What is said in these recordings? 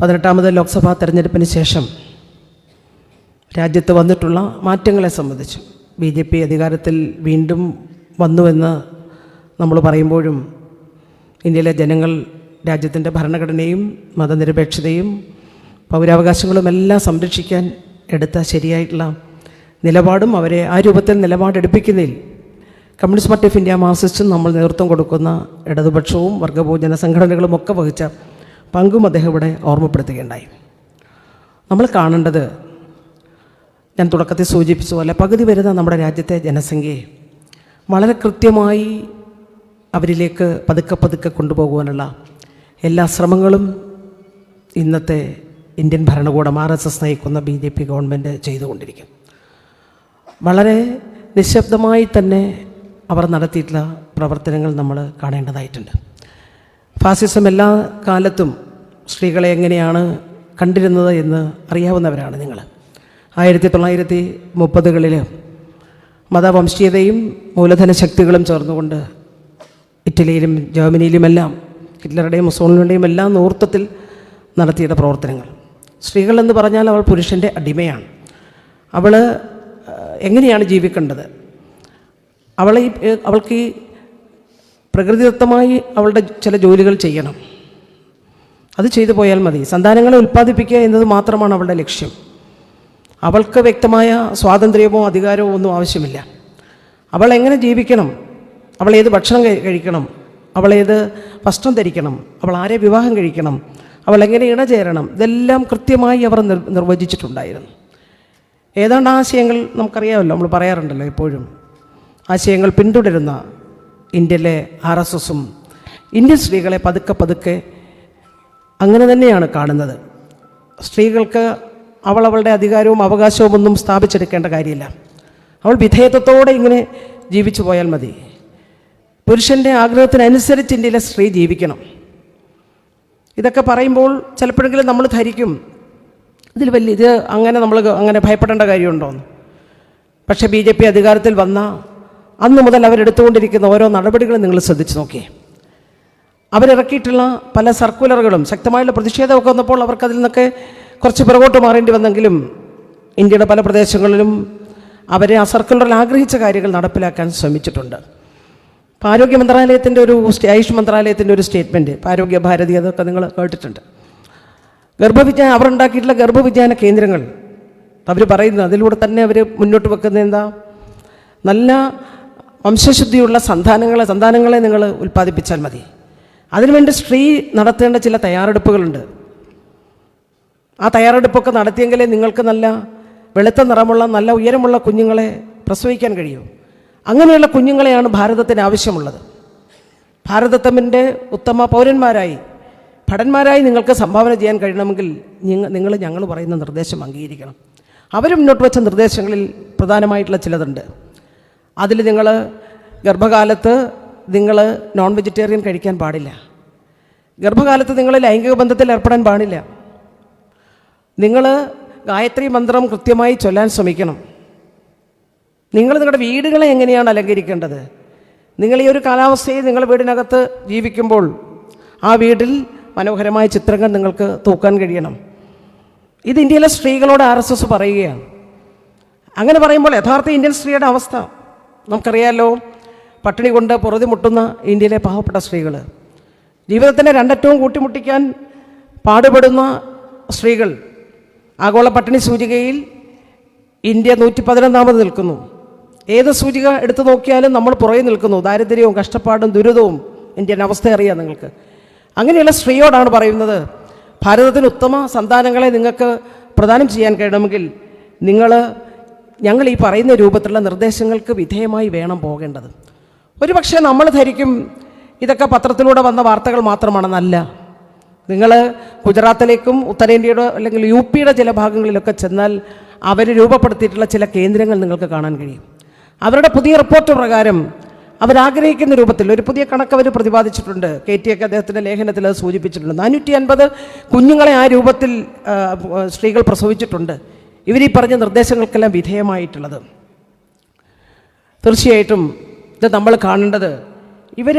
പതിനെട്ടാമത് ലോക്സഭാ തെരഞ്ഞെടുപ്പിന് ശേഷം രാജ്യത്ത് വന്നിട്ടുള്ള മാറ്റങ്ങളെ സംബന്ധിച്ച് ബി ജെ പി അധികാരത്തിൽ വീണ്ടും വന്നുവെന്ന് നമ്മൾ പറയുമ്പോഴും ഇന്ത്യയിലെ ജനങ്ങൾ രാജ്യത്തിന്റെ ഭരണഘടനയും മതനിരപേക്ഷതയും പൗരാവകാശങ്ങളും എല്ലാം സംരക്ഷിക്കാൻ എടുത്ത ശരിയായിട്ടുള്ള നിലപാടും അവരെ ആ രൂപത്തിൽ നിലപാടെടുപ്പിക്കുന്നതിൽ കമ്മ്യൂണിസ്റ്റ് പാർട്ടി ഓഫ് ഇന്ത്യ മാർസിസ്റ്റും നമ്മൾ നേതൃത്വം കൊടുക്കുന്ന ഇടതുപക്ഷവും വർഗഭോജന സംഘടനകളും ഒക്കെ വഹിച്ച പങ്കും അദ്ദേഹം ഇവിടെ ഓർമ്മപ്പെടുത്തുകയുണ്ടായി. നമ്മൾ കാണേണ്ടത് ഞാൻ തുടക്കത്തിൽ സൂചിപ്പിച്ച പോലെ പകുതി വരുന്ന നമ്മുടെ രാജ്യത്തെ ജനസംഖ്യയെ വളരെ കൃത്യമായി അവരിലേക്ക് പതുക്കെ പതുക്കെ കൊണ്ടുപോകുവാനുള്ള എല്ലാ ശ്രമങ്ങളും ഇന്നത്തെ ഇന്ത്യൻ ഭരണകൂടം ആർ എസ് എസ് നയിക്കുന്ന ബി ജെ പി ഗവൺമെന്റ് ചെയ്തുകൊണ്ടിരിക്കും. വളരെ നിശബ്ദമായി തന്നെ അവർ നടത്തിയിട്ടുള്ള പ്രവർത്തനങ്ങൾ നമ്മൾ കാണേണ്ടതായിട്ടുണ്ട്. ഫാസിസം എല്ലാ കാലത്തും സ്ത്രീകളെ എങ്ങനെയാണ് കണ്ടിരുന്നത് എന്ന് അറിയാവുന്നവരാണ് നിങ്ങൾ. ആയിരത്തി തൊള്ളായിരത്തി മുപ്പതുകളിൽ മതവംശീയതയും മൂലധന ശക്തികളും ചേർന്നുകൊണ്ട് ഇറ്റലിയിലും ജർമ്മനിയിലുമെല്ലാം ഹിറ്റ്ലറുടെയും മുസോളിനുടെയും എല്ലാം നൂർത്തത്തിൽ നടത്തിയ പ്രവർത്തനങ്ങൾ. സ്ത്രീകൾ എന്ന് പറഞ്ഞാൽ അവൾ പുരുഷന്റെ അടിമയാണ്. അവൾ എങ്ങനെയാണ് ജീവിക്കേണ്ടത്? അവളെ അവൾക്ക് ഈ പ്രകൃതിദത്തമായി അവളുടെ ചില ജോലികൾ ചെയ്യണം. അത് ചെയ്തു പോയാൽ മതി. സന്താനങ്ങളെ ഉൽപ്പാദിപ്പിക്കുക എന്നത് മാത്രമാണ് അവളുടെ ലക്ഷ്യം. അവൾക്ക് വ്യക്തമായ സ്വാതന്ത്ര്യമോ അധികാരമോ ഒന്നും ആവശ്യമില്ല. അവൾ എങ്ങനെ ജീവിക്കണം? അവൾ ഏത് ഭക്ഷണം കഴിക്കണം? അവൾ ഏത് വസ്ത്രം ധരിക്കണം? അവൾ ആരെ വിവാഹം കഴിക്കണം? അവൾ എങ്ങനെ ഇണചേരണം ഇതെല്ലാം കൃത്യമായി അവർ നിർ നിർവചിച്ചിട്ടുണ്ടായിരുന്നു. ഏതാണ്ട് ആശയങ്ങൾ നമുക്കറിയാമല്ലോ. നമ്മൾ പറയാറുണ്ടല്ലോ എപ്പോഴും. ആശയങ്ങൾ പിന്തുടരുന്ന ഇന്ത്യയിലെ ആർ എസ് എസും ഇന്ത്യൻ സ്ത്രീകളെ പതുക്കെ പതുക്കെ അങ്ങനെ തന്നെയാണ് കാണുന്നത്. സ്ത്രീകൾക്ക് അവൾ അവളുടെ അധികാരവും അവകാശവും ഒന്നും സ്ഥാപിച്ചെടുക്കേണ്ട കാര്യമില്ല. അവൾ വിധേയത്വത്തോടെ ഇങ്ങനെ ജീവിച്ചു പോയാൽ മതി. പുരുഷന്റെ ആഗ്രഹത്തിനനുസരിച്ച് ഇന്ത്യയിലെ സ്ത്രീ ജീവിക്കണം. ഇതൊക്കെ പറയുമ്പോൾ ചിലപ്പോഴെങ്കിലും നമ്മൾ ധരിക്കും. ഇതിൽ വലിയ ഇത് അങ്ങനെ നമ്മൾ അങ്ങനെ ഭയപ്പെടേണ്ട കാര്യമുണ്ടോ? പക്ഷേ ബി ജെ പി അധികാരത്തിൽ വന്ന അന്ന് മുതൽ അവരെടുത്തുകൊണ്ടിരിക്കുന്ന ഓരോ നടപടികളും നിങ്ങൾ ശ്രദ്ധിച്ചു നോക്കിയേ. അവരിറക്കിയിട്ടുള്ള പല സർക്കുലറുകളും ശക്തമായുള്ള പ്രതിഷേധമൊക്കെ വന്നപ്പോൾ അവർക്കതിൽ നിന്നൊക്കെ കുറച്ച് പിറകോട്ട് മാറേണ്ടി വന്നെങ്കിലും ഇന്ത്യയുടെ പല പ്രദേശങ്ങളിലും അവരെ ആ സർക്കുലറിൽ ആഗ്രഹിച്ച കാര്യങ്ങൾ നടപ്പിലാക്കാൻ ശ്രമിച്ചിട്ടുണ്ട്. ഇപ്പോൾ ആരോഗ്യ മന്ത്രാലയത്തിന്റെ ഒരു ആയുഷ് മന്ത്രാലയത്തിന്റെ ഒരു സ്റ്റേറ്റ്മെന്റ് ഇപ്പോൾ ആരോഗ്യ ഭാരതി അതൊക്കെ നിങ്ങൾ കേട്ടിട്ടുണ്ട്. ഗർഭവിജ്ഞാന അവർ ഉണ്ടാക്കിയിട്ടുള്ള ഗർഭവിജ്ഞാന കേന്ദ്രങ്ങൾ. അവർ പറയുന്നത് അതിലൂടെ തന്നെ അവർ മുന്നോട്ട് വെക്കുന്നത് എന്താ? നല്ല വംശശുദ്ധിയുള്ള സന്താനങ്ങളെ സന്താനങ്ങളെ നിങ്ങൾ ഉൽപ്പാദിപ്പിച്ചാൽ മതി. അതിനുവേണ്ടി സ്ത്രീ നടത്തേണ്ട ചില തയ്യാറെടുപ്പുകളുണ്ട്. ആ തയ്യാറെടുപ്പൊക്കെ നടത്തിയെങ്കിലേ നിങ്ങൾക്ക് നല്ല വെളുത്ത നിറമുള്ള നല്ല ഉയരമുള്ള കുഞ്ഞുങ്ങളെ പ്രസവിക്കാൻ കഴിയൂ. അങ്ങനെയുള്ള കുഞ്ഞുങ്ങളെയാണ് ഭാരതത്തിന് ആവശ്യമുള്ളത്. ഭാരതത്തമ്മിന്റെ ഉത്തമ പൗരന്മാരായി ഭടന്മാരായി നിങ്ങൾക്ക് സംഭാവന ചെയ്യാൻ കഴിയണമെങ്കിൽ നിങ്ങൾ ഞങ്ങൾ പറയുന്ന നിർദ്ദേശം അംഗീകരിക്കണം. അവർ മുന്നോട്ട് വെച്ച നിർദ്ദേശങ്ങളിൽ പ്രധാനമായിട്ടുള്ള ചിലതുണ്ട്. അതിൽ നിങ്ങൾ ഗർഭകാലത്ത് നിങ്ങൾ നോൺ വെജിറ്റേറിയൻ കഴിക്കാൻ പാടില്ല. ഗർഭകാലത്ത് നിങ്ങൾ ലൈംഗിക ബന്ധത്തിൽ ഏർപ്പെടാൻ പാടില്ല. നിങ്ങൾ ഗായത്രി മന്ത്രം കൃത്യമായി ചൊല്ലാൻ ശ്രമിക്കണം. നിങ്ങൾ നിങ്ങളുടെ വീടുകളെ എങ്ങനെയാണ് അലങ്കരിക്കേണ്ടത്? നിങ്ങൾ ഈ ഒരു കാലാവസ്ഥയിൽ നിങ്ങൾ വീടിനകത്ത് ജീവിക്കുമ്പോൾ ആ വീട്ടിൽ മനോഹരമായ ചിത്രങ്ങൾ നിങ്ങൾക്ക് തൂക്കാൻ കഴിയണം. ഇത് ഇന്ത്യയിലെ സ്ത്രീകളോട് ആർ പറയുകയാണ്. അങ്ങനെ പറയുമ്പോൾ യഥാർത്ഥ ഇന്ത്യൻ സ്ത്രീയുടെ അവസ്ഥ നമുക്കറിയാലോ പട്ടിണി കൊണ്ട് പൊറുതിമുട്ടുന്ന ഇന്ത്യയിലെ പാവപ്പെട്ട സ്ത്രീകൾ ജീവിതത്തിന്റെ രണ്ടറ്റവും കൂട്ടിമുട്ടിക്കാൻ പാടുപെടുന്ന സ്ത്രീകൾ ആഗോള പട്ടിണി സൂചികയിൽ ഇന്ത്യ നൂറ്റി പതിനൊന്നാമത് നിൽക്കുന്നു. ഏത് സൂചിക എടുത്തു നോക്കിയാലും നമ്മൾ പുറകെ നിൽക്കുന്നു. ദാരിദ്ര്യവും കഷ്ടപ്പാടും ദുരിതവും ഇന്ത്യൻ അവസ്ഥ അറിയാം നിങ്ങൾക്ക്. അങ്ങനെയുള്ള സ്ത്രീയോടാണ് പറയുന്നത് ഭാരതത്തിന് ഉത്തമ സന്താനങ്ങളെ നിങ്ങൾക്ക് പ്രദാനം ചെയ്യാൻ കഴിയണമെങ്കിൽ നിങ്ങൾ ഞങ്ങൾ ഈ പറയുന്ന രൂപത്തിലുള്ള നിർദ്ദേശങ്ങൾക്ക് വിധേയമായി വേണം പോകേണ്ടത്. ഒരുപക്ഷെ നമ്മൾ ധരിക്കും ഇതൊക്കെ പത്രത്തിലൂടെ വന്ന വാർത്തകൾ മാത്രമാണെന്നല്ല. നിങ്ങൾ ഗുജറാത്തിലേക്കും ഉത്തരേന്ത്യയുടെ അല്ലെങ്കിൽ യു പിയുടെ ചില ഭാഗങ്ങളിലൊക്കെ ചെന്നാൽ അവർ രൂപപ്പെടുത്തിയിട്ടുള്ള ചില കേന്ദ്രങ്ങൾ നിങ്ങൾക്ക് കാണാൻ കഴിയും. അവരുടെ പുതിയ റിപ്പോർട്ട് പ്രകാരം അവരാഗ്രഹിക്കുന്ന രൂപത്തിൽ ഒരു പുതിയ കണക്ക് അവർ പ്രതിപാദിച്ചിട്ടുണ്ട്. കെ ടി ഒക്കെ അദ്ദേഹത്തിന്റെ ലേഖനത്തിൽ അത് സൂചിപ്പിച്ചിട്ടുണ്ട്. നാനൂറ്റി അൻപത് കുഞ്ഞുങ്ങളെ ആ രൂപത്തിൽ സ്ത്രീകൾ പ്രസവിച്ചിട്ടുണ്ട്. ഇവർ ഈ പറഞ്ഞ നിർദ്ദേശങ്ങൾക്കെല്ലാം വിധേയമായിട്ടുള്ളത്. തീർച്ചയായിട്ടും ഇത് നമ്മൾ കാണേണ്ടത് ഇവർ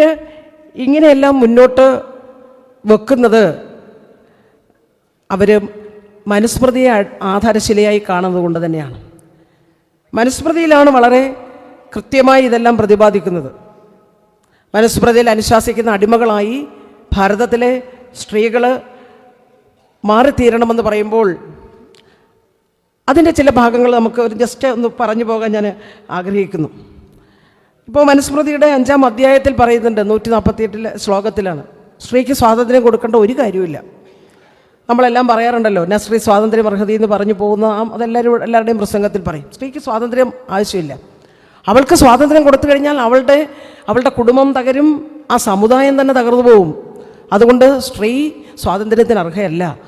ഇങ്ങനെയെല്ലാം മുന്നോട്ട് വെക്കുന്നത് അവർ മനുസ്മൃതിയെ ആധാരശിലയായി കാണുന്നത് കൊണ്ട് തന്നെയാണ്. മനുസ്മൃതിയിലാണ് വളരെ കൃത്യമായി ഇതെല്ലാം പ്രതിപാദിക്കുന്നത്. മനുസ്മൃതിയിൽ അനുശാസിക്കുന്ന അടിമകളായി ഭാരതത്തിലെ സ്ത്രീകൾ മാറിത്തീരണമെന്ന് പറയുമ്പോൾ അതിന്റെ ചില ഭാഗങ്ങൾ നമുക്ക് ഒരു ജസ്റ്റ് ഒന്ന് പറഞ്ഞു പോകാൻ ഞാൻ ആഗ്രഹിക്കുന്നു. ഇപ്പോൾ മനുസ്മൃതിയുടെ അഞ്ചാം അധ്യായത്തിൽ പറയുന്നുണ്ട് നൂറ്റി നാൽപ്പത്തിയെട്ടിലെ ശ്ലോകത്തിലാണ്. സ്ത്രീക്ക് സ്വാതന്ത്ര്യം കൊടുക്കേണ്ട ഒരു കാര്യമില്ല നമ്മളെല്ലാം പറയാറുണ്ടല്ലോ ഞാൻ സ്ത്രീ സ്വാതന്ത്ര്യം അർഹതി എന്ന് പറഞ്ഞു പോകുന്ന അതെല്ലാവരും എല്ലാവരുടെയും പ്രസംഗത്തിൽ പറയും. സ്ത്രീക്ക് സ്വാതന്ത്ര്യം ആവശ്യമില്ല. അവൾക്ക് സ്വാതന്ത്ര്യം കൊടുത്തു കഴിഞ്ഞാൽ അവളുടെ അവളുടെ കുടുംബം തകരും ആ സമുദായം തന്നെ തകർന്നു പോകും. അതുകൊണ്ട് സ്ത്രീ സ്വാതന്ത്ര്യത്തിന് അർഹയല്ല.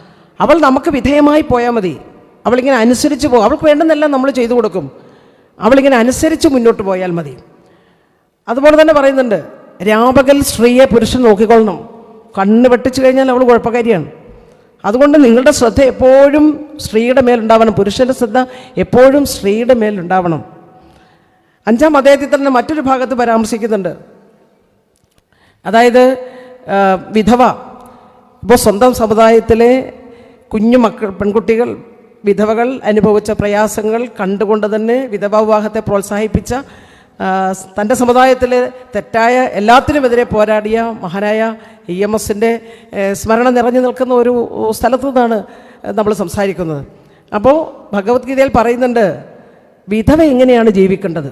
അവൾ നമുക്ക് വിധേയമായി പോയാൽ മതി. അവളിങ്ങനെ അനുസരിച്ച് പോകും അവൾക്ക് വേണ്ടുന്നെല്ലാം നമ്മൾ ചെയ്തു കൊടുക്കും. അവളിങ്ങനെ അനുസരിച്ച് മുന്നോട്ട് പോയാൽ മതി. അതുപോലെ തന്നെ പറയുന്നുണ്ട് രാപകൽ സ്ത്രീയെ പുരുഷൻ നോക്കിക്കൊള്ളണം. കണ്ണ് വെട്ടിച്ചു കഴിഞ്ഞാൽ അവൾ കുഴപ്പക്കാരിയാണ്. അതുകൊണ്ട് നിങ്ങളുടെ ശ്രദ്ധ എപ്പോഴും സ്ത്രീയുടെ മേലുണ്ടാവണം. പുരുഷന്റെ ശ്രദ്ധ എപ്പോഴും സ്ത്രീയുടെ മേലുണ്ടാവണം. അഞ്ചാം അദ്ദേഹത്തിൽ തന്നെ മറ്റൊരു ഭാഗത്ത് പരാമർശിക്കുന്നുണ്ട്. അതായത് വിധവ. ഇപ്പോൾ സ്വന്തം സമുദായത്തിലെ കുഞ്ഞു മക്കൾ പെൺകുട്ടികൾ വിധവകൾ അനുഭവിച്ച പ്രയാസങ്ങൾ കണ്ടുകൊണ്ട് തന്നെ വിധവാ വിവാഹത്തെ പ്രോത്സാഹിപ്പിച്ച തന്റെ സമുദായത്തിലെ തെറ്റായ എല്ലാത്തിനുമെതിരെ പോരാടിയ മഹാനായ ഇ എം എസിന്റെ സ്മരണ നിറഞ്ഞു നിൽക്കുന്ന ഒരു സ്ഥലത്തു നിന്നാണ് നമ്മൾ സംസാരിക്കുന്നത്. അപ്പോൾ ഭഗവത്ഗീതയിൽ പറയുന്നുണ്ട് വിധവ എങ്ങനെയാണ് ജീവിക്കേണ്ടത്?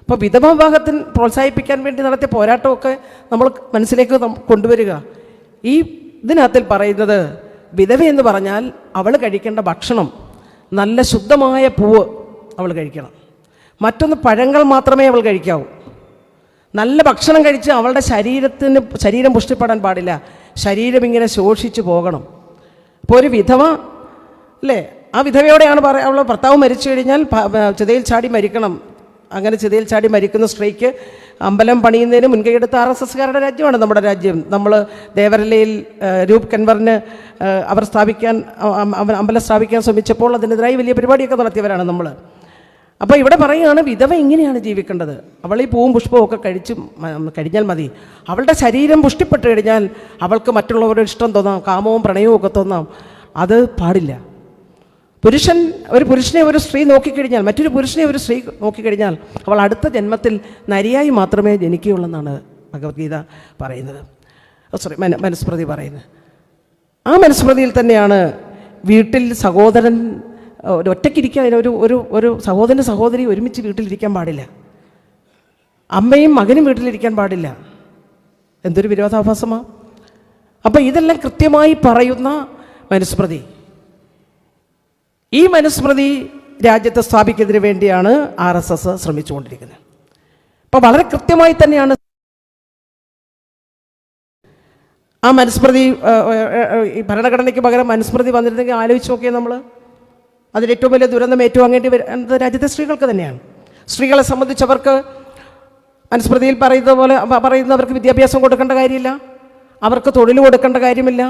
അപ്പോൾ വിധവ വിവാഹത്തിന് പ്രോത്സാഹിപ്പിക്കാൻ വേണ്ടി നടത്തിയ പോരാട്ടമൊക്കെ നമ്മൾ മനസ്സിലേക്ക് കൊണ്ടുവരിക. ഈ ഇതിനകത്തിൽ പറയുന്നത് വിധവ എന്ന് പറഞ്ഞാൽ അവൾ കഴിക്കേണ്ട ഭക്ഷണം നല്ല ശുദ്ധമായ പൂവ് അവൾ കഴിക്കണം. മറ്റൊന്ന് പഴങ്ങൾ മാത്രമേ അവൾ കഴിക്കാവൂ. നല്ല ഭക്ഷണം കഴിച്ച് അവളുടെ ശരീരത്തിന് ശരീരം പുഷ്ടിപ്പെടാൻ പാടില്ല. ശരീരം ഇങ്ങനെ ശോഷിച്ചു പോകണം. അപ്പോൾ ഒരു വിധവ അല്ലേ? ആ വിധവയോടെയാണ് പറയുക അവളെ ഭർത്താവ് മരിച്ചു കഴിഞ്ഞാൽ ചിതയിൽ ചാടി മരിക്കണം. അങ്ങനെ ചിതയിൽ ചാടി മരിക്കുന്ന സ്ത്രീക്ക് അമ്പലം പണിയുന്നതിന് മുൻകൈയെടുത്ത ആർ എസ് എസ്കാരുടെ രാജ്യമാണ് നമ്മുടെ രാജ്യം. നമ്മൾ ദേവരലയിൽ രൂപ് കൻവറിന് അവർ സ്ഥാപിക്കാൻ അമ്പലം സ്ഥാപിക്കാൻ ശ്രമിച്ചപ്പോൾ അതിനെതിരായി വലിയ പരിപാടിയൊക്കെ നടത്തിയവരാണ് നമ്മൾ അപ്പോൾ ഇവിടെ പറയുകയാണ് വിധവ ഇങ്ങനെയാണ് ജീവിക്കേണ്ടത്. അവൾ ഈ പൂവും പുഷ്പവും ഒക്കെ കഴിച്ച് കഴിഞ്ഞാൽ മതി. അവളുടെ ശരീരം പുഷ്ടിപ്പെട്ട് കഴിഞ്ഞാൽ അവൾക്ക് മറ്റുള്ളവരുടെ ഇഷ്ടം തോന്നാം കാമവും പ്രണയവും ഒക്കെ തോന്നാം. അത് പാടില്ല. പുരുഷൻ ഒരു പുരുഷനെ ഒരു സ്ത്രീ നോക്കിക്കഴിഞ്ഞാൽ മറ്റൊരു പുരുഷനെ ഒരു സ്ത്രീ നോക്കിക്കഴിഞ്ഞാൽ അവൾ അടുത്ത ജന്മത്തിൽ നരിയായി മാത്രമേ ജനിക്കുകയുള്ളൂ എന്നാണ് ഭഗവത്ഗീത പറയുന്നത്. സോറി മന മനുസ്മൃതി പറയുന്നത്. ആ മനുസ്മൃതിയിൽ തന്നെയാണ് വീട്ടിൽ സഹോദരൻ ഒറ്റയ്ക്കിരിക്കാൻ ഒരു ഒരു ഒരു സഹോദരൻ സഹോദരി ഒരുമിച്ച് വീട്ടിലിരിക്കാൻ പാടില്ല. അമ്മയും മകനും വീട്ടിലിരിക്കാൻ പാടില്ല. എന്തൊരു വിരോധാഭാസമാണ് അപ്പോൾ ഇതെല്ലാം കൃത്യമായി പറയുന്ന മനുസ്മൃതി ഈ മനുസ്മൃതി രാജ്യത്തെ സ്ഥാപിക്കുന്നതിന് വേണ്ടിയാണ് ആർ എസ് എസ് ശ്രമിച്ചുകൊണ്ടിരിക്കുന്നത്. അപ്പോൾ വളരെ കൃത്യമായി തന്നെയാണ് ആ മനുസ്മൃതി ഈ ഭരണഘടനയ്ക്ക് പകരം മനുസ്മൃതി വന്നിരുന്നെങ്കിൽ ആലോചിച്ച് നോക്കിയാൽ നമ്മൾ അതിൽ ഏറ്റവും വലിയ ദുരന്തം ഏറ്റുവാങ്ങേണ്ടി വരുന്നത് രാജ്യത്തെ സ്ത്രീകൾക്ക് തന്നെയാണ്. സ്ത്രീകളെ സംബന്ധിച്ചവർക്ക് മനുസ്മൃതിയിൽ പറയുന്നത് പോലെ പറയുന്നവർക്ക് വിദ്യാഭ്യാസം കൊടുക്കേണ്ട കാര്യമില്ല. അവർക്ക് തൊഴിൽ കൊടുക്കേണ്ട കാര്യമില്ല.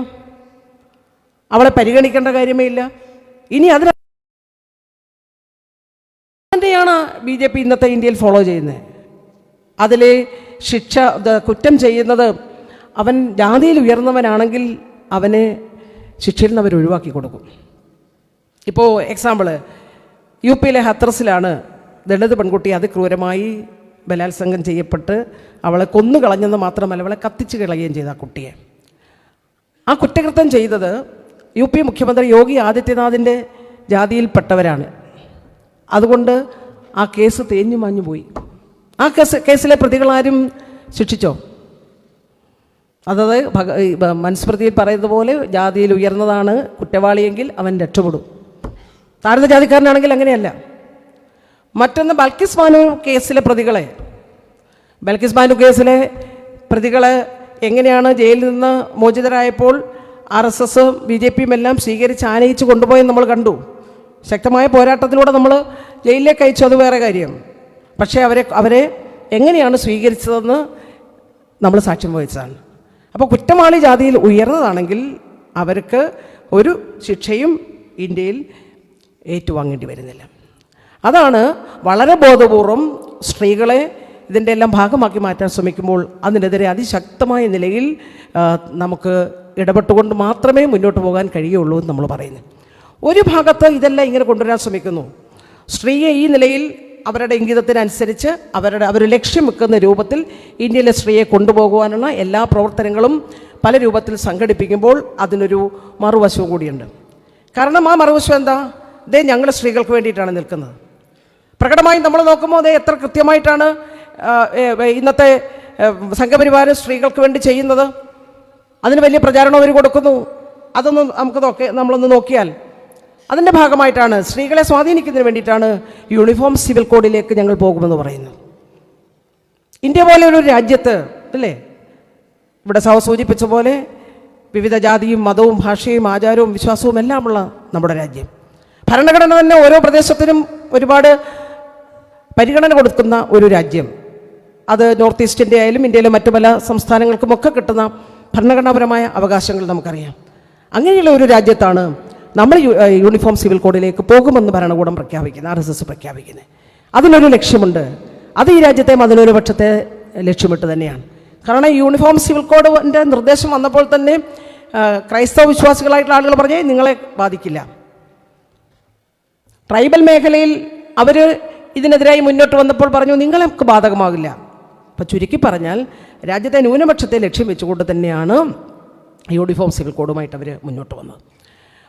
അവളെ പരിഗണിക്കേണ്ട കാര്യമേ ഇല്ല ഇനി അതിന് തന്നെയാണ് ബി ജെ പി ഇന്നത്തെ ഇന്ത്യയിൽ ഫോളോ ചെയ്യുന്നത് അതിൽ ശിക്ഷ കുറ്റം ചെയ്യുന്നത് അവൻ ജാതിയിൽ ഉയർന്നവനാണെങ്കിൽ അവനെ ശിക്ഷയിൽ നിന്ന് അവർ ഒഴിവാക്കി കൊടുക്കും. ഇപ്പോൾ എക്സാമ്പിൾ യു പിയിലെ ഹത്രസിലാണ് ദളിത് പെൺകുട്ടി അതിക്രൂരമായി ബലാത്സംഗം ചെയ്യപ്പെട്ട് അവളെ കൊന്നു കളഞ്ഞെന്ന് മാത്രമല്ല അവളെ കത്തിച്ച് കളയുകയും ചെയ്ത ആ കുട്ടിയെ. ആ കുറ്റകൃത്യം ചെയ്തത് യു പി മുഖ്യമന്ത്രി യോഗി ആദിത്യനാഥിന്റെ ജാതിയിൽപ്പെട്ടവരാണ്. അതുകൊണ്ട് ആ കേസ് തേഞ്ഞു മാഞ്ഞു പോയി. ആ കേസ് കേസിലെ പ്രതികളാരും ശിക്ഷിച്ചോ? അതായത് ഭഗ മനുസ്മൃതിയിൽ പറയുന്നത് പോലെ ജാതിയിൽ ഉയർന്നതാണ് കുറ്റവാളിയെങ്കിൽ അവൻ രക്ഷപ്പെടും. താഴ്ന്ന ജാതിക്കാരനാണെങ്കിൽ അങ്ങനെയല്ല. മറ്റൊന്ന് ബൽക്കിസ് ബാനു കേസിലെ പ്രതികളെ. ബൽക്കിസ് ബാനു കേസിലെ പ്രതികളെ എങ്ങനെയാണ് ജയിലിൽ നിന്ന് മോചിതരായപ്പോൾ R S S B J പിയും എല്ലാം സ്വീകരിച്ച് ആനയിച്ച് കൊണ്ടുപോയെന്ന് നമ്മൾ കണ്ടു. ശക്തമായ പോരാട്ടത്തിലൂടെ നമ്മൾ ജയിലിലേക്ക് അയച്ചു. അത് വേറെ കാര്യം. പക്ഷേ അവരെ അവരെ എങ്ങനെയാണ് സ്വീകരിച്ചതെന്ന് നമ്മൾ സാക്ഷ്യം വഹിച്ചതാണ് അപ്പോൾ കുറ്റമാളി ജാതിയിൽ ഉയർന്നതാണെങ്കിൽ അവർക്ക് ഒരു ശിക്ഷയും ഇന്ത്യയിൽ ഏറ്റുവാങ്ങേണ്ടി വരുന്നില്ല. അതാണ് വളരെ ബോധപൂർവം സ്ത്രീകളെ ഇതിന്റെ എല്ലാം ഭാഗമാക്കി മാറ്റാൻ ശ്രമിക്കുമ്പോൾ അതിനെതിരെ അതിശക്തമായ നിലയിൽ നമുക്ക് ഇടപെട്ടുകൊണ്ട് മാത്രമേ മുന്നോട്ട് പോകാൻ കഴിയുള്ളൂ എന്ന് നമ്മൾ പറയുന്നു. ഒരു ഭാഗത്ത് ഇതെല്ലാം ഇങ്ങനെ കൊണ്ടുവരാൻ ശ്രമിക്കുന്നു. സ്ത്രീയെ ഈ നിലയിൽ അവരുടെ ഇംഗിതത്തിനനുസരിച്ച് അവരുടെ അവർ ലക്ഷ്യം വെക്കുന്ന രൂപത്തിൽ ഇന്ത്യയിലെ സ്ത്രീയെ കൊണ്ടുപോകുവാനുള്ള എല്ലാ പ്രവർത്തനങ്ങളും പല രൂപത്തിൽ സംഘടിപ്പിക്കുമ്പോൾ അതിനൊരു മറുവശവും കൂടിയുണ്ട്. കാരണം ആ മറുവശം എന്താ? ഇതേ ഞങ്ങൾ സ്ത്രീകൾക്ക് വേണ്ടിയിട്ടാണ് നിൽക്കുന്നത്. പ്രകടമായി നമ്മൾ നോക്കുമ്പോൾ അതേ എത്ര കൃത്യമായിട്ടാണ് ഇന്നത്തെ സംഘപരിവാരം സ്ത്രീകൾക്ക് വേണ്ടി ചെയ്യുന്നത്. അതിന് വലിയ പ്രചാരണം അവർ കൊടുക്കുന്നു. അതൊന്ന് നമുക്ക് നോക്കി നമ്മളൊന്ന് നോക്കിയാൽ അതിന്റെ ഭാഗമായിട്ടാണ് സ്ത്രീകളെ സ്വാധീനിക്കുന്നതിന് വേണ്ടിയിട്ടാണ് യൂണിഫോം സിവിൽ കോഡിലേക്ക് ഞങ്ങൾ പോകുമെന്ന് പറയുന്നത്. ഇന്ത്യ പോലെ ഒരു രാജ്യത്ത് അല്ലേ? ഇവിടെ സഹ സൂചിപ്പിച്ച പോലെ വിവിധ ജാതിയും മതവും ഭാഷയും ആചാരവും വിശ്വാസവും എല്ലാമുള്ള നമ്മുടെ രാജ്യം. ഭരണഘടന തന്നെ ഓരോ പ്രദേശത്തിനും ഒരുപാട് പരിഗണന കൊടുക്കുന്ന ഒരു രാജ്യം. അത് നോർത്ത് ഈസ്റ്റ് ഇന്ത്യ ആയാലും ഇന്ത്യയിലെ മറ്റു പല സംസ്ഥാനങ്ങൾക്കുമൊക്കെ കിട്ടുന്ന ഭരണഘടനാപരമായ അവകാശങ്ങൾ നമുക്കറിയാം. അങ്ങനെയുള്ള ഒരു രാജ്യത്താണ് നമ്മൾ യൂണിഫോം സിവിൽ കോഡിലേക്ക് പോകുമെന്ന് ഭരണകൂടം പ്രഖ്യാപിക്കുന്നത് ആർ എസ് എസ് പ്രഖ്യാപിക്കുന്നത്. അതിനൊരു ലക്ഷ്യമുണ്ട്. അത് ഈ രാജ്യത്തെ മതന്യൂനപക്ഷത്തെ ലക്ഷ്യമിട്ട് തന്നെയാണ്. കാരണം യൂണിഫോം സിവിൽ കോഡിന്റെ നിർദ്ദേശം വന്നപ്പോൾ തന്നെ ക്രൈസ്തവ വിശ്വാസികളായിട്ടുള്ള ആളുകൾ പറഞ്ഞേ നിങ്ങളെ ബാധിക്കില്ല. ട്രൈബൽ മേഖലയിൽ അവർ ഇതിനെതിരായി മുന്നോട്ട് വന്നപ്പോൾ പറഞ്ഞു നിങ്ങൾക്ക് ബാധകമാകില്ല. അപ്പം ചുരുക്കി പറഞ്ഞാൽ രാജ്യത്തെ ന്യൂനപക്ഷത്തെ ലക്ഷ്യം വെച്ചുകൊണ്ട് തന്നെയാണ് യൂണിഫോം സിവിൽ കോഡുമായിട്ട് അവർ മുന്നോട്ട് വന്നത്.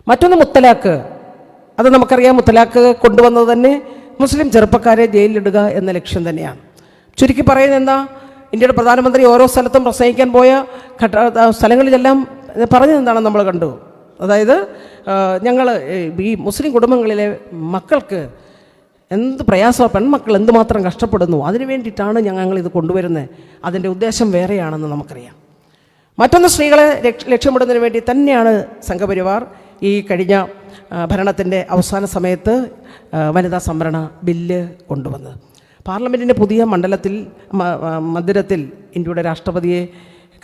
മറ്റൊന്ന് മുത്തലാക്ക് അത് നമുക്കറിയാം മുത്തലാക്ക് കൊണ്ടുവന്നത് തന്നെ മുസ്ലിം ചെറുപ്പക്കാരെ ജയിലിലിടുക എന്ന ലക്ഷ്യം തന്നെയാണ്. ചുരുക്കി പറയുന്നത് എന്താ? ഇന്ത്യയുടെ പ്രധാനമന്ത്രി ഓരോ സ്ഥലത്തും പ്രസംഗിക്കാൻ പോയ ഘട്ട സ്ഥലങ്ങളിലെല്ലാം പറഞ്ഞതെന്താണ് നമ്മൾ കണ്ടു. അതായത് ഞങ്ങൾ ഈ മുസ്ലിം കുടുംബങ്ങളിലെ മക്കൾക്ക് എന്ത് പ്രയാസമാണ് പെൺമക്കൾ എന്തുമാത്രം കഷ്ടപ്പെടുന്നു? അതിനു വേണ്ടിയിട്ടാണ് ഞങ്ങൾ ഇത് കൊണ്ടുവരുന്നത്. അതിന്റെ ഉദ്ദേശം വേറെയാണെന്ന് നമുക്കറിയാം. മറ്റൊന്ന് സ്ത്രീകളെ ലക്ഷ- ലക്ഷ്യമിടുന്നതിന് വേണ്ടി തന്നെയാണ് സംഘപരിവാർ. ഈ കഴിഞ്ഞ ഭരണത്തിന്റെ അവസാന സമയത്ത് വനിതാ സംവരണ ബില്ല് കൊണ്ടുവന്നത്. പാർലമെന്റിന്റെ പുതിയ മണ്ഡലത്തിൽ മന്ദിരത്തിൽ ഇന്ത്യയുടെ രാഷ്ട്രപതിയെ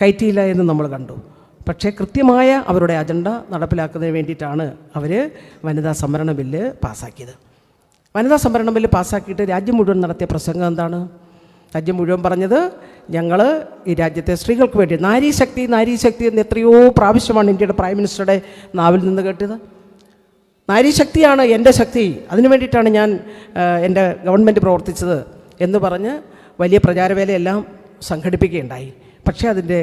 കയറ്റിയില്ല എന്ന് നമ്മൾ കണ്ടു. പക്ഷേ കൃത്യമായ അവരുടെ അജണ്ട നടപ്പിലാക്കുന്നതിന് വേണ്ടിയിട്ടാണ് അവർ വനിതാ സംവരണ ബില്ല് പാസ്സാക്കിയത് വനിതാ സംവരണ ബില്ല് പാസ്സാക്കിയിട്ട് രാജ്യം മുഴുവൻ നടത്തിയ പ്രസംഗം എന്താണ്? രാജ്യം മുഴുവൻ പറഞ്ഞത് ഞങ്ങൾ ഈ രാജ്യത്തെ സ്ത്രീകൾക്ക് വേണ്ടി നാരീശക്തി നാരീശക്തി എന്ന് എത്രയോ പ്രാവശ്യമാണ് ഇന്ത്യയുടെ പ്രൈം മിനിസ്റ്ററുടെ നാവിൽ നിന്ന് കേട്ടത്. നാരീശക്തിയാണ് എന്റെ ശക്തി. അതിനു വേണ്ടിയിട്ടാണ് ഞാൻ എന്റെ ഗവൺമെന്റ് പ്രവർത്തിച്ചത് എന്ന് പറഞ്ഞ് വലിയ പ്രചാരവേലയെല്ലാം സംഘടിപ്പിക്കുകയുണ്ടായി. പക്ഷേ അതിന്റെ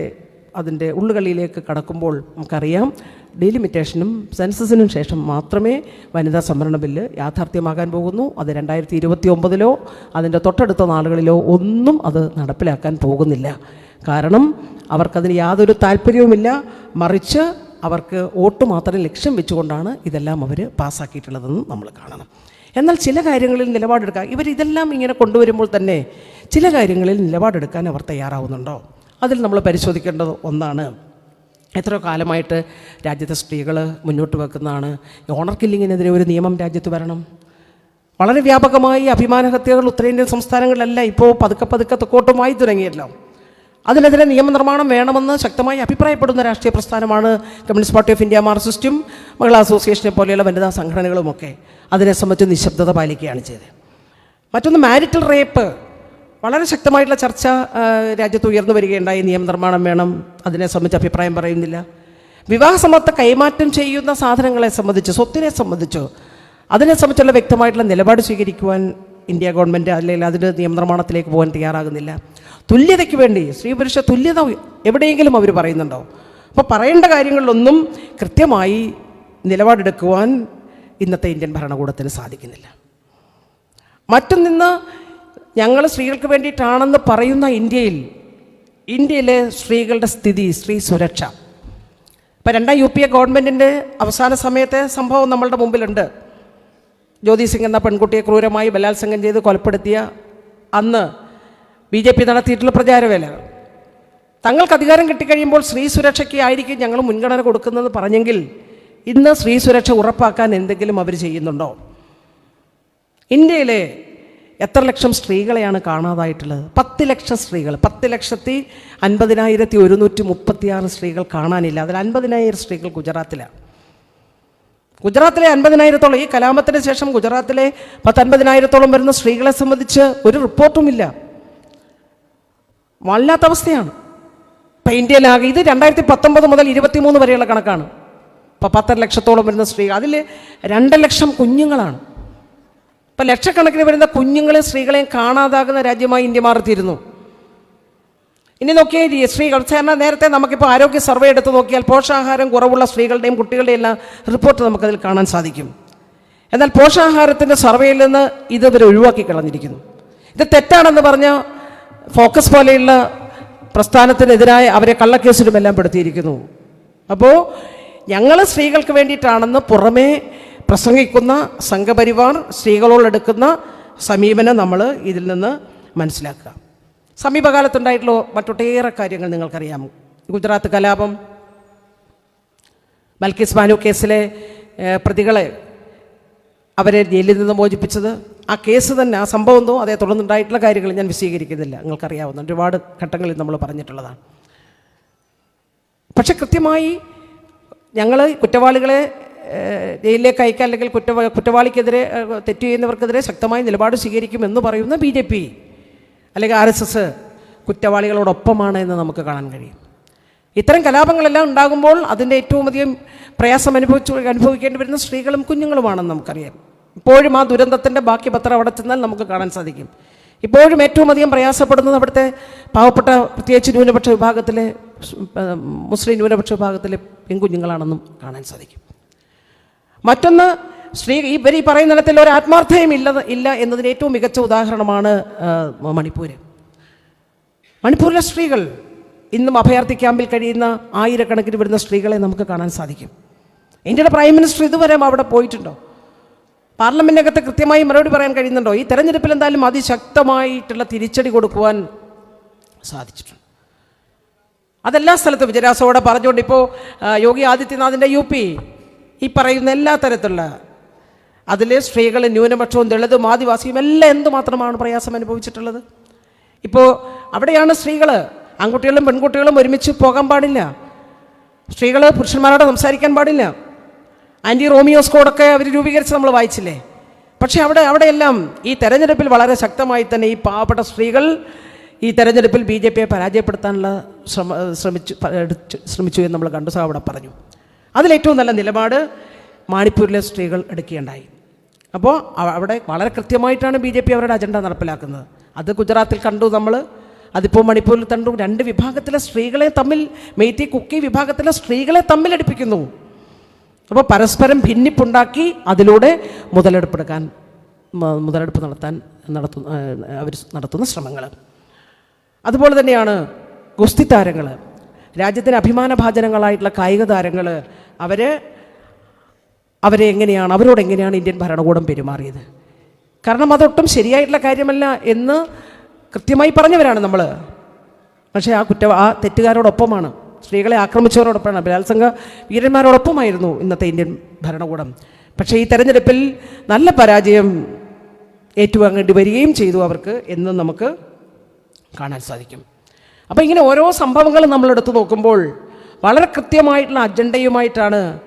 അതിന്റെ ഉള്ളുകളിലേക്ക് കടക്കുമ്പോൾ നമുക്കറിയാം. ഡീലിമിറ്റേഷനും സെൻസസിനും ശേഷം മാത്രമേ വനിതാ സംവരണ ബില്ല് യാഥാർത്ഥ്യമാകാൻ പോകുന്നു. അത് രണ്ടായിരത്തി ഇരുപത്തി ഒമ്പതിലോ അതിന്റെ തൊട്ടടുത്ത നാളുകളിലോ ഒന്നും അത് നടപ്പിലാക്കാൻ പോകുന്നില്ല. കാരണം അവർക്കതിന് യാതൊരു താല്പര്യവുമില്ല. മറിച്ച് അവർക്ക് വോട്ട് മാത്രം ലക്ഷ്യം വെച്ചുകൊണ്ടാണ് ഇതെല്ലാം അവർ പാസ്സാക്കിയിട്ടുള്ളതെന്ന് നമ്മൾ കാണണം. എന്നാൽ ചില കാര്യങ്ങളിൽ നിലപാടെടുക്കാൻ ഇവർ ഇതെല്ലാം ഇങ്ങനെ കൊണ്ടുവരുമ്പോൾ തന്നെ ചില കാര്യങ്ങളിൽ നിലപാടെടുക്കാൻ അവർ തയ്യാറാവുന്നുണ്ടോ? അതിൽ നമ്മൾ പരിശോധിക്കേണ്ടത് ഒന്നാണ്. എത്രയോ കാലമായിട്ട് രാജ്യത്തെ സ്ത്രീകൾ മുന്നോട്ട് വെക്കുന്നതാണ്. ഓണർ കില്ലിങ്ങിനെതിരെ ഒരു നിയമം രാജ്യത്ത് വരണം. വളരെ വ്യാപകമായി അഭിമാനഹത്യകൾ ഉത്തരേന്ത്യൻ സംസ്ഥാനങ്ങളിലല്ല ഇപ്പോൾ പതുക്കെ പതുക്കെ തെക്കോട്ടുമായി തുടങ്ങിയല്ലോ. അതിനെതിരെ നിയമനിർമ്മാണം വേണമെന്ന് ശക്തമായി അഭിപ്രായപ്പെടുന്ന രാഷ്ട്രീയ പ്രസ്ഥാനമാണ് കമ്മ്യൂണിസ്റ്റ് പാർട്ടി ഓഫ് ഇന്ത്യ മാർക്സിസ്റ്റും മഹിളാ അസോസിയേഷനെ പോലെയുള്ള വനിതാ സംഘടനകളുമൊക്കെ. അതിനെ സംബന്ധിച്ച് നിശബ്ദത പാലിക്കുകയാണ് ചെയ്തത്. മറ്റൊന്ന് മാരിറ്റൽ റേപ്പ്. വളരെ ശക്തമായിട്ടുള്ള ചർച്ച രാജ്യത്ത് ഉയർന്നു വരികയുണ്ടായി. നിയമനിർമ്മാണം വേണം അതിനെ സംബന്ധിച്ച് അഭിപ്രായം പറയുന്നില്ല. വിവാഹസമത്വ കൈമാറ്റം ചെയ്യുന്ന സാധനങ്ങളെ സംബന്ധിച്ച് സ്വത്തിനെ സംബന്ധിച്ചോ അതിനെ സംബന്ധിച്ചുള്ള വ്യക്തമായിട്ടുള്ള നിലപാട് സ്വീകരിക്കുവാൻ ഇന്ത്യ ഗവൺമെന്റ് അല്ലെങ്കിൽ അതിന്റെ നിയമനിർമ്മാണത്തിലേക്ക് പോകാൻ തയ്യാറാകുന്നില്ല. തുല്യതയ്ക്ക് വേണ്ടി സ്ത്രീ പുരുഷ തുല്യത എവിടെയെങ്കിലും അവർ പറയുന്നുണ്ടോ അപ്പോൾ പറയേണ്ട കാര്യങ്ങളിലൊന്നും കൃത്യമായി നിലപാടെടുക്കുവാൻ ഇന്നത്തെ ഇന്ത്യൻ ഭരണകൂടത്തിന് സാധിക്കുന്നില്ല. മറ്റൊന്നിന്ന് ഞങ്ങൾ സ്ത്രീകൾക്ക് വേണ്ടിയിട്ടാണെന്ന് പറയുന്ന ഇന്ത്യയിൽ ഇന്ത്യയിലെ സ്ത്രീകളുടെ സ്ഥിതി സ്ത്രീ സുരക്ഷ. ഇപ്പം രണ്ടാം യു പി എ ഗവൺമെന്റിന്റെ അവസാന സമയത്തെ സംഭവം നമ്മളുടെ മുമ്പിലുണ്ട്. ജ്യോതി സിംഗ് എന്ന പെൺകുട്ടിയെ ക്രൂരമായി ബലാത്സംഗം ചെയ്ത് കൊലപ്പെടുത്തിയ അന്ന് ബി ജെ പി നടത്തിയിട്ടുള്ള പ്രചാരവേലകൾ തങ്ങൾക്ക് അധികാരം കിട്ടിക്കഴിയുമ്പോൾ സ്ത്രീ സുരക്ഷയ്ക്ക് ആയിരിക്കും ഞങ്ങൾ മുൻഗണന കൊടുക്കുന്നത് പറഞ്ഞെങ്കിൽ ഇന്ന് സ്ത്രീ സുരക്ഷ ഉറപ്പാക്കാൻ എന്തെങ്കിലും അവർ ചെയ്യുന്നുണ്ടോ? ഇന്ത്യയിലെ എത്ര ലക്ഷം സ്ത്രീകളെയാണ് കാണാതായിട്ടുള്ളത്? പത്ത് ലക്ഷം സ്ത്രീകൾ. പത്ത് ലക്ഷത്തി അൻപതിനായിരത്തി ഒരുന്നൂറ്റി മുപ്പത്തിയാറ് സ്ത്രീകൾ കാണാനില്ല. അതിൽ അൻപതിനായിരം സ്ത്രീകൾ ഗുജറാത്തിലാണ് ഗുജറാത്തിലെ അൻപതിനായിരത്തോളം ഈ കലാപത്തിന് ശേഷം ഗുജറാത്തിലെ പത്തൻപതിനായിരത്തോളം വരുന്ന സ്ത്രീകളെ സംബന്ധിച്ച് ഒരു റിപ്പോർട്ടുമില്ല. വല്ലാത്ത അവസ്ഥയാണ്. ഇപ്പം ഇന്ത്യയിലാകെ ഇത് രണ്ടായിരത്തി പത്തൊമ്പത് മുതൽ ഇരുപത്തിമൂന്ന് വരെയുള്ള കണക്കാണ്. ഇപ്പോൾ പത്തര ലക്ഷത്തോളം വരുന്ന സ്ത്രീകൾ. അതിൽ രണ്ട് ലക്ഷം കുഞ്ഞുങ്ങളാണ്. ഇപ്പം ലക്ഷക്കണക്കിന് വരുന്ന കുഞ്ഞുങ്ങളെയും സ്ത്രീകളെയും കാണാതാകുന്ന രാജ്യമായി ഇന്ത്യ മാറിത്തിരുന്നു. ഇനി നോക്കിയാൽ സ്ത്രീകൾ കാരണം നേരത്തെ നമുക്കിപ്പോൾ ആരോഗ്യ സർവേ എടുത്ത് നോക്കിയാൽ പോഷകാഹാരം കുറവുള്ള സ്ത്രീകളുടെയും കുട്ടികളുടെയും എല്ലാം റിപ്പോർട്ട് നമുക്കതിൽ കാണാൻ സാധിക്കും. എന്നാൽ പോഷകാഹാരത്തിന്റെ സർവേയിൽ നിന്ന് ഇത് ഇവർ ഒഴിവാക്കി കളഞ്ഞിരിക്കുന്നു. ഇത് തെറ്റാണെന്ന് പറഞ്ഞ ഫോക്കസ് പോലെയുള്ള പ്രസ്ഥാനത്തിനെതിരായ അവരെ കള്ളക്കേസിലും എല്ലാം പെടുത്തിയിരിക്കുന്നു. അപ്പോൾ ഞങ്ങൾ സ്ത്രീകൾക്ക് വേണ്ടിയിട്ടാണെന്ന് പുറമേ പ്രസംഗിക്കുന്ന സംഘപരിവാർ സ്ത്രീകളോടെടുക്കുന്ന സമീപനം നമ്മൾ ഇതിൽ നിന്ന് മനസ്സിലാക്കുക. സമീപകാലത്തുണ്ടായിട്ടുള്ള മറ്റൊട്ടേറെ കാര്യങ്ങൾ നിങ്ങൾക്കറിയാം. ഗുജറാത്ത് കലാപം ബൽക്കിസ് ബാനു കേസിലെ പ്രതികളെ അവരെ ജയിലിൽ നിന്ന് മോചിപ്പിച്ചത്. ആ കേസ് തന്നെ ആ സംഭവം എന്തോ അതേ തുടർന്നുണ്ടായിട്ടുള്ള കാര്യങ്ങൾ ഞാൻ വിശദീകരിക്കുന്നില്ല. നിങ്ങൾക്കറിയാവുന്ന ഒരുപാട് ഘട്ടങ്ങളിൽ നമ്മൾ പറഞ്ഞിട്ടുള്ളതാണ്. പക്ഷെ കൃത്യമായി ഞങ്ങൾ കുറ്റവാളികളെ ജയിലിലേക്ക് അയക്കുക അല്ലെങ്കിൽ കുറ്റ കുറ്റവാളിക്കെതിരെ തെറ്റ് ചെയ്യുന്നവർക്കെതിരെ ശക്തമായ നിലപാട് സ്വീകരിക്കുമെന്ന് പറയുന്ന ബി ജെ പി അല്ലെങ്കിൽ ആർ എസ് എസ് കുറ്റവാളികളോടൊപ്പമാണ് എന്ന് നമുക്ക് കാണാൻ കഴിയും. ഇത്തരം കലാപങ്ങളെല്ലാം ഉണ്ടാകുമ്പോൾ അതിന്റെ ഏറ്റവും അധികം പ്രയാസം അനുഭവിച്ചു അനുഭവിക്കേണ്ടി വരുന്ന സ്ത്രീകളും കുഞ്ഞുങ്ങളുമാണെന്ന് നമുക്കറിയാം. ഇപ്പോഴും ആ ദുരന്തത്തിന്റെ ബാക്കി പത്രം അവിടെ ചെന്നാൽ നമുക്ക് കാണാൻ സാധിക്കും. ഇപ്പോഴും ഏറ്റവും അധികം പ്രയാസപ്പെടുന്നത് അവിടുത്തെ പാവപ്പെട്ട പ്രത്യേകിച്ച് ന്യൂനപക്ഷ വിഭാഗത്തിലെ മുസ്ലിം ന്യൂനപക്ഷ വിഭാഗത്തിലെ പെൺകുഞ്ഞുങ്ങളാണെന്നും കാണാൻ സാധിക്കും. മറ്റൊന്ന് ശ്രീ ഇവർ ഈ പറയുന്നിടത്തിൽ ഒരു ആത്മാർത്ഥയും ഇല്ല ഇല്ല എന്നതിന് ഏറ്റവും മികച്ച ഉദാഹരണമാണ് മണിപ്പൂര്. മണിപ്പൂരിലെ സ്ത്രീകൾ ഇന്നും അഭയാർത്ഥി ക്യാമ്പിൽ കഴിയുന്ന ആയിരക്കണക്കിന് വരുന്ന സ്ത്രീകളെ നമുക്ക് കാണാൻ സാധിക്കും. ഇന്ത്യയുടെ പ്രൈം മിനിസ്റ്റർ ഇതുവരെ അവിടെ പോയിട്ടുണ്ടോ? പാർലമെന്റിനകത്ത് കൃത്യമായി മറുപടി പറയാൻ കഴിയുന്നുണ്ടോ? ഈ തെരഞ്ഞെടുപ്പിൽ എന്തായാലും അതിശക്തമായിട്ടുള്ള തിരിച്ചടി കൊടുക്കുവാൻ സാധിച്ചിട്ടുണ്ട്. അതെല്ലാ സ്ഥലത്തും വിജയരാസോടെ പറഞ്ഞുകൊണ്ട് ഇപ്പോൾ യോഗി ആദിത്യനാഥിന്റെ യു പി ഈ പറയുന്ന എല്ലാ തരത്തിലുള്ള അതിൽ സ്ത്രീകൾ ന്യൂനപക്ഷവും ദളിതും ആദിവാസിയും എല്ലാം എന്തുമാത്രമാണ് പ്രയാസം അനുഭവിച്ചിട്ടുള്ളത്? ഇപ്പോൾ അവിടെയാണ് സ്ത്രീകൾ ആൺകുട്ടികളും പെൺകുട്ടികളും ഒരുമിച്ച് പോകാൻ പാടില്ല. സ്ത്രീകൾ പുരുഷന്മാരോട് സംസാരിക്കാൻ പാടില്ല. ആന്റി റോമിയോസ് കോഡൊക്കെ അവർ രൂപീകരിച്ച് നമ്മൾ വായിച്ചില്ലേ? പക്ഷേ അവിടെ അവിടെയെല്ലാം ഈ തെരഞ്ഞെടുപ്പിൽ വളരെ ശക്തമായി തന്നെ ഈ പാവപ്പെട്ട സ്ത്രീകൾ ഈ തെരഞ്ഞെടുപ്പിൽ ബി ജെ പിയെ പരാജയപ്പെടുത്താനുള്ള ശ്രമ ശ്രമിച്ചു ശ്രമിച്ചു എന്ന് നമ്മൾ കണ്ടു. സാർ അവിടെ പറഞ്ഞു. അതിലേറ്റവും നല്ല നിലപാട് മണിപ്പൂരിലെ സ്ത്രീകൾ എടുക്കുകയുണ്ടായി. അപ്പോൾ അവിടെ വളരെ കൃത്യമായിട്ടാണ് ബി ജെ പി അവരുടെ അജണ്ട നടപ്പിലാക്കുന്നത്. അത് ഗുജറാത്തിൽ കണ്ടു നമ്മൾ അതിപ്പോൾ മണിപ്പൂരിൽ കണ്ടു. രണ്ട് വിഭാഗത്തിലെ സ്ത്രീകളെ തമ്മിൽ മെയ്റ്റി കുക്കി വിഭാഗത്തിലെ സ്ത്രീകളെ തമ്മിൽ അടിപ്പിക്കുന്നു. അപ്പോൾ പരസ്പരം ഭിന്നിപ്പുണ്ടാക്കി അതിലൂടെ മുതലെടുപ്പെടുക്കാൻ മുതലെടുപ്പ് നടത്താൻ നടത്തുന്ന അവർ നടത്തുന്ന ശ്രമങ്ങൾ അതുപോലെ തന്നെയാണ് ഗുസ്തി താരങ്ങൾ രാജ്യത്തിന് അഭിമാനഭാജനങ്ങളായിട്ടുള്ള കായിക താരങ്ങൾ അവർ അവരെ എങ്ങനെയാണ് അവരോട് എങ്ങനെയാണ് ഇന്ത്യൻ ഭരണകൂടം പെരുമാറിയത്? കാരണം അതൊട്ടും ശരിയായിട്ടുള്ള കാര്യമല്ല എന്ന് കൃത്യമായി പറഞ്ഞവരാണ് നമ്മൾ പക്ഷേ ആ കുറ്റ ആ തെറ്റുകാരോടൊപ്പമാണ്. സ്ത്രീകളെ ആക്രമിച്ചവരോടൊപ്പമാണ്. ബലാത്സംഗ വീരന്മാരോടൊപ്പമായിരുന്നു ഇന്നത്തെ ഇന്ത്യൻ ഭരണകൂടം. പക്ഷേ ഈ തെരഞ്ഞെടുപ്പിൽ നല്ല പരാജയം ഏറ്റുവാങ്ങേണ്ടി വരികയും ചെയ്തു അവർക്ക് എന്ന് നമുക്ക് കാണാൻ സാധിക്കും. അപ്പോൾ ഇങ്ങനെ ഓരോ സംഭവങ്ങളും നമ്മൾ എടുത്തു നോക്കുമ്പോൾ വളരെ കൃത്യമായിട്ടുള്ള അജണ്ടയുമായിട്ടാണ്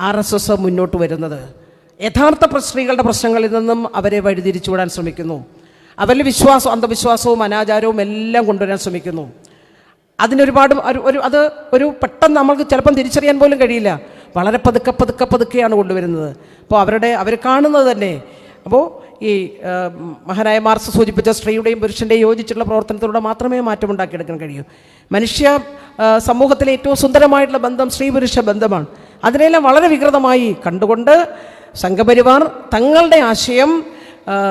ആർ എസ് എസ് മുന്നോട്ട് വരുന്നത്. യഥാർത്ഥ സ്ത്രീകളുടെ പ്രശ്നങ്ങളിൽ നിന്നും അവരെ വഴിതിരിച്ചു വിടാൻ ശ്രമിക്കുന്നു. അവരിൽ വിശ്വാസം അന്ധവിശ്വാസവും അനാചാരവും എല്ലാം കൊണ്ടുവരാൻ ശ്രമിക്കുന്നു. അതിനൊരുപാട് ഒരു അത് ഒരു പെട്ടെന്ന് നമ്മൾക്ക് ചിലപ്പം തിരിച്ചറിയാൻ പോലും കഴിയില്ല. വളരെ പതുക്കെ പതുക്കെ പതുക്കെയാണ് കൊണ്ടുവരുന്നത്. അപ്പോൾ അവരുടെ അവർ കാണുന്നത് തന്നെ. അപ്പോൾ ഈ മഹാനായ മാർസ് സൂചിപ്പിച്ച സ്ത്രീയുടെയും പുരുഷന്റെയും യോജിച്ചുള്ള പ്രവർത്തനത്തിലൂടെ മാത്രമേ മാറ്റം ഉണ്ടാക്കിയെടുക്കാൻ കഴിയൂ. മനുഷ്യ സമൂഹത്തിലെ ഏറ്റവും സുന്ദരമായിട്ടുള്ള ബന്ധം സ്ത്രീ പുരുഷ ബന്ധമാണ്. അതിനെല്ലാം വളരെ വികൃതമായി കണ്ടുകൊണ്ട് സംഘപരിവാർ തങ്ങളുടെ ആശയം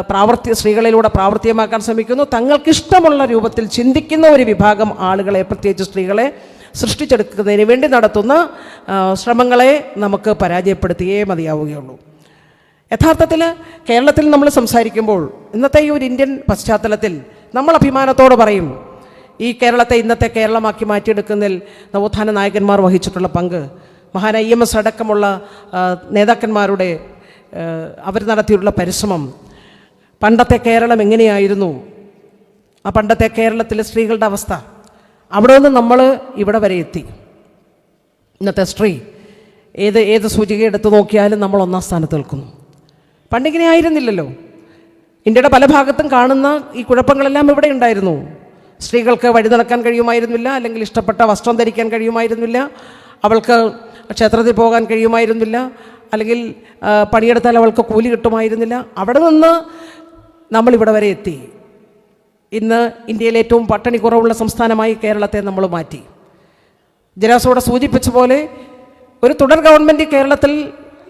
പ്രാവർത്തി സ്ത്രീകളിലൂടെ പ്രാവർത്തികമാക്കാൻ ശ്രമിക്കുന്നു. തങ്ങൾക്കിഷ്ടമുള്ള രൂപത്തിൽ ചിന്തിക്കുന്ന ഒരു വിഭാഗം ആളുകളെ പ്രത്യേകിച്ച് സ്ത്രീകളെ സൃഷ്ടിച്ചെടുക്കുന്നതിന് വേണ്ടി നടത്തുന്ന ശ്രമങ്ങളെ നമുക്ക് പരാജയപ്പെടുത്തിയേ മതിയാവുകയുള്ളൂ. യഥാർത്ഥത്തിൽ കേരളത്തിൽ നമ്മൾ സംസാരിക്കുമ്പോൾ ഇന്നത്തെ ഈ ഒരു ഇന്ത്യൻ പശ്ചാത്തലത്തിൽ നമ്മൾ അഭിമാനത്തോടെ പറയും ഈ കേരളത്തെ ഇന്നത്തെ കേരളമാക്കി മാറ്റിയെടുക്കുന്നതിൽ നവോത്ഥാന നായകന്മാർ വഹിച്ചിട്ടുള്ള പങ്ക് മഹാന ഇ എം എസ് അടക്കമുള്ള നേതാക്കന്മാരുടെ അവർ നടത്തിയിട്ടുള്ള പരിശ്രമം. പണ്ടത്തെ കേരളം എങ്ങനെയായിരുന്നു? ആ പണ്ടത്തെ കേരളത്തിലെ സ്ത്രീകളുടെ അവസ്ഥ. അവിടെ നിന്ന് നമ്മൾ ഇവിടെ വരെ എത്തി. ഇന്നത്തെ സ്ത്രീ ഏത് ഏത് സൂചിക എടുത്തു നോക്കിയാലും നമ്മൾ ഒന്നാം സ്ഥാനത്ത് നിൽക്കുന്നു. പണ്ടിങ്ങനെ ആയിരുന്നില്ലല്ലോ. ഇന്ത്യയുടെ പല ഭാഗത്തും കാണുന്ന ഈ കുഴപ്പങ്ങളെല്ലാം ഇവിടെ ഉണ്ടായിരുന്നു. സ്ത്രീകൾക്ക് വഴി നടക്കാൻ കഴിയുമായിരുന്നില്ല അല്ലെങ്കിൽ ഇഷ്ടപ്പെട്ട വസ്ത്രം ധരിക്കാൻ കഴിയുമായിരുന്നില്ല അവൾക്ക് ക്ഷേത്രത്തിൽ പോകാൻ കഴിയുമായിരുന്നില്ല അല്ലെങ്കിൽ പണിയെടുത്താൽ അവൾക്ക് കൂലി കിട്ടുമായിരുന്നില്ല. അവിടെ നിന്ന് നമ്മളിവിടെ വരെ എത്തി. ഇന്ന് ഇന്ത്യയിലെ ഏറ്റവും പട്ടണി കുറവുള്ള സംസ്ഥാനമായി കേരളത്തെ നമ്മൾ മാറ്റി. ജനാസോടെ സൂചിപ്പിച്ച പോലെ ഒരു തുടർ ഗവൺമെന്റ് കേരളത്തിൽ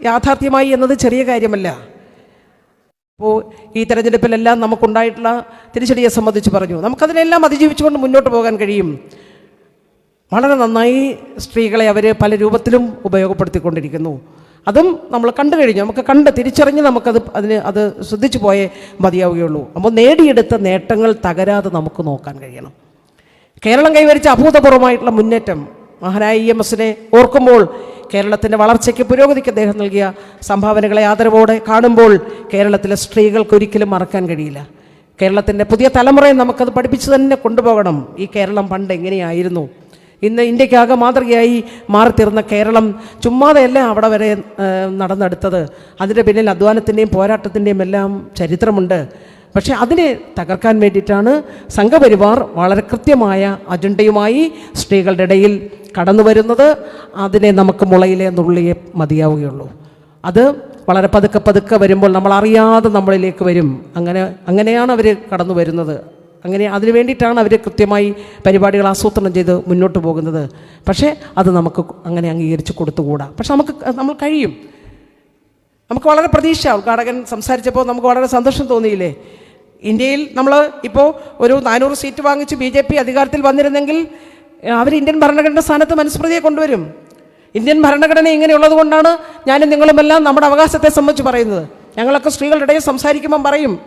യാഥാർത്ഥ്യമായി എന്നത് ചെറിയ കാര്യമല്ല. അപ്പോൾ ഈ തെരഞ്ഞെടുപ്പിലെല്ലാം നമുക്കുണ്ടായിട്ടുള്ള തിരിച്ചടിയെ സംബന്ധിച്ച് പറഞ്ഞു. നമുക്കതിനെല്ലാം അതിജീവിച്ചുകൊണ്ട് മുന്നോട്ട് പോകാൻ കഴിയും. വളരെ നന്നായി സ്ത്രീകളെ അവർ പല രൂപത്തിലും ഉപയോഗപ്പെടുത്തിക്കൊണ്ടിരിക്കുന്നു. അതും നമ്മൾ കണ്ടു കഴിഞ്ഞു. നമുക്ക് കണ്ട് തിരിച്ചറിഞ്ഞ് നമുക്കത് അതിന് അത് ശ്രദ്ധിച്ചു പോയേ മതിയാവുകയുള്ളൂ. അപ്പോൾ നേടിയെടുത്ത നേട്ടങ്ങൾ തകരാതെ നമുക്ക് നോക്കാൻ കഴിയണം. കേരളം കൈവരിച്ച അഭൂതപൂർവമായിട്ടുള്ള മുന്നേറ്റം മഹാനായ ഇ എം എസിനെ ഓർക്കുമ്പോൾ കേരളത്തിന്റെ വളർച്ചയ്ക്ക് പുരോഗതിക്ക് അദ്ദേഹം നൽകിയ സംഭാവനകളെ ആദരവോടെ കാണുമ്പോൾ കേരളത്തിലെ സ്ത്രീകൾക്ക് ഒരിക്കലും മറക്കാൻ കഴിയില്ല. കേരളത്തിന്റെ പുതിയ തലമുറയെ നമുക്കത് പഠിപ്പിച്ചു തന്നെ കൊണ്ടുപോകണം. ഈ കേരളം പണ്ട് എങ്ങനെയായിരുന്നു? ഇന്ന് ഇന്ത്യക്കാകെ മാതൃകയായി മാറിത്തീർന്ന കേരളം ചുമ്മാതെയല്ല അവിടെ വരെ നടന്നെടുത്തത്. അതിന്റെ പിന്നിൽ അധ്വാനത്തിന്റെയും പോരാട്ടത്തിന്റെയും എല്ലാം ചരിത്രമുണ്ട്. പക്ഷേ അതിനെ തകർക്കാൻ വേണ്ടിയിട്ടാണ് സംഘപരിവാർ വളരെ കൃത്യമായ അജണ്ടയുമായി സ്ത്രീകളുടെ ഇടയിൽ കടന്നു വരുന്നത്. അതിനെ നമുക്ക് മുളയിലെ നുള്ളിയെ മതിയാവുകയുള്ളൂ. അത് വളരെ പതുക്കെ പതുക്കെ വരുമ്പോൾ നമ്മൾ അറിയാതെ നമ്മളിലേക്ക് വരും. അങ്ങനെ അങ്ങനെയാണ് അവർ കടന്നു വരുന്നത്. അങ്ങനെ അതിനു വേണ്ടിയിട്ടാണ് അവർ കൃത്യമായി പരിപാടികൾ ആസൂത്രണം ചെയ്ത് മുന്നോട്ട് പോകുന്നത്. പക്ഷേ അത് നമുക്ക് അങ്ങനെ അംഗീകരിച്ച് കൊടുത്തുകൂടാ. പക്ഷെ നമുക്ക് നമ്മൾ കഴിയും. നമുക്ക് വളരെ പ്രതീക്ഷ. ഉദ്ഘാടകൻ സംസാരിച്ചപ്പോൾ നമുക്ക് വളരെ സന്തോഷം തോന്നിയില്ലേ? ഇന്ത്യയിൽ നമ്മൾ ഇപ്പോൾ ഒരു നാനൂറ് സീറ്റ് വാങ്ങിച്ച് ബി ജെ പി അധികാരത്തിൽ വന്നിരുന്നെങ്കിൽ അവർ ഇന്ത്യൻ ഭരണഘടന സ്ഥാനത്ത് മനുസ്മൃതിയെ കൊണ്ടുവരും. ഇന്ത്യൻ ഭരണഘടന ഇങ്ങനെയുള്ളത് കൊണ്ടാണ് ഞാനും നിങ്ങളുമെല്ലാം നമ്മുടെ അവകാശത്തെ സംബന്ധിച്ച് പറയുന്നത്. ഞങ്ങളൊക്കെ സ്ത്രീകളുടെ ഇടയിൽ സംസാരിക്കുമ്പം പറയും.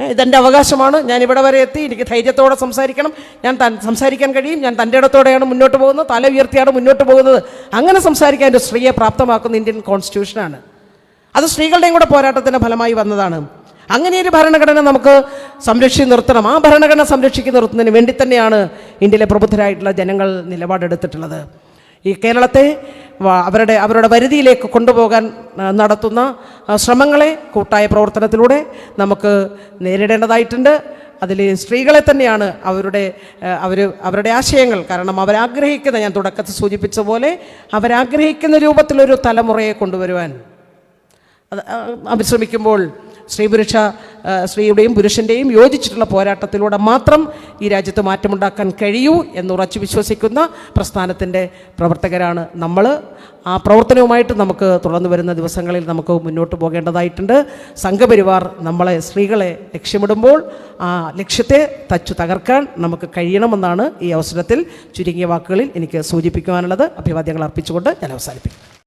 "ഏ, ഇതെന്റെ അവകാശമാണ് ഞാൻ ഇവിടെ വരെ എത്തി എനിക്ക് ധൈര്യത്തോടെ സംസാരിക്കണം. ഞാൻ സംസാരിക്കാൻ കഴിയും ഞാൻ തന്റെ ഇടത്തോടെയാണ് മുന്നോട്ട് പോകുന്നത് തല ഉയർത്തിയാണ് മുന്നോട്ട് പോകുന്നത്. അങ്ങനെ സംസാരിക്കാൻ ഒരു സ്ത്രീയെ പ്രാപ്തമാക്കുന്ന ഇന്ത്യൻ കോൺസ്റ്റിറ്റ്യൂഷനാണ് അത് സ്ത്രീകളുടെയും കൂടെ പോരാട്ടത്തിന്റെ ഫലമായി വന്നതാണ്. അങ്ങനെ ഒരു ഭരണഘടന നമുക്ക് സംരക്ഷിച്ച് നിർത്തണം ആ ഭരണഘടന സംരക്ഷിച്ച് നിർത്തുന്നതിന് വേണ്ടി തന്നെയാണ് ഇന്ത്യയിലെ പ്രബുദ്ധരായിട്ടുള്ള ജനങ്ങൾ നിലപാടെടുത്തിട്ടുള്ളത് ഈ കേരളത്തെ അവരുടെ അവരുടെ വരുതിയിലേക്ക് കൊണ്ടുപോകാൻ നടത്തുന്ന ശ്രമങ്ങളെ കൂട്ടായ പ്രവർത്തനത്തിലൂടെ നമുക്ക് നേരിടേണ്ടതായിട്ടുണ്ട് അതിൽ സ്ത്രീകളെ തന്നെയാണ് അവരുടെ അവർ അവരുടെ ആശയങ്ങൾ കാരണം അവരാഗ്രഹിക്കുന്ന ഞാൻ തുടക്കത്തിൽ സൂചിപ്പിച്ച പോലെ അവരാഗ്രഹിക്കുന്ന രൂപത്തിലൊരു തലമുറയെ കൊണ്ടുവരുവാൻ അത് അഭിശ്രമിക്കുമ്പോൾ സ്ത്രീ പുരുഷ സ്ത്രീയുടെയും പുരുഷന്റെയും യോജിച്ചിട്ടുള്ള പോരാട്ടത്തിലൂടെ മാത്രം ഈ രാജ്യത്ത് മാറ്റമുണ്ടാക്കാൻ കഴിയൂ എന്നുറച്ചു വിശ്വസിക്കുന്ന പ്രസ്ഥാനത്തിന്റെ പ്രവർത്തകരാണ് നമ്മൾ ആ പ്രവർത്തനവുമായിട്ട് നമുക്ക് തുടർന്നു വരുന്ന ദിവസങ്ങളിൽ നമുക്ക് മുന്നോട്ട് പോകേണ്ടതായിട്ടുണ്ട്. സംഘപരിവാർ നമ്മളെ സ്ത്രീകളെ ലക്ഷ്യമിടുമ്പോൾ ആ ലക്ഷ്യത്തെ തച്ചു തകർക്കാൻ നമുക്ക് കഴിയണമെന്നാണ് ഈ അവസരത്തിൽ ചുരുങ്ങിയ വാക്കുകളിൽ എനിക്ക് സൂചിപ്പിക്കുവാനുള്ളത്. അഭിവാദ്യങ്ങൾ അർപ്പിച്ചുകൊണ്ട് ഞാൻ അവസാനിപ്പിക്കും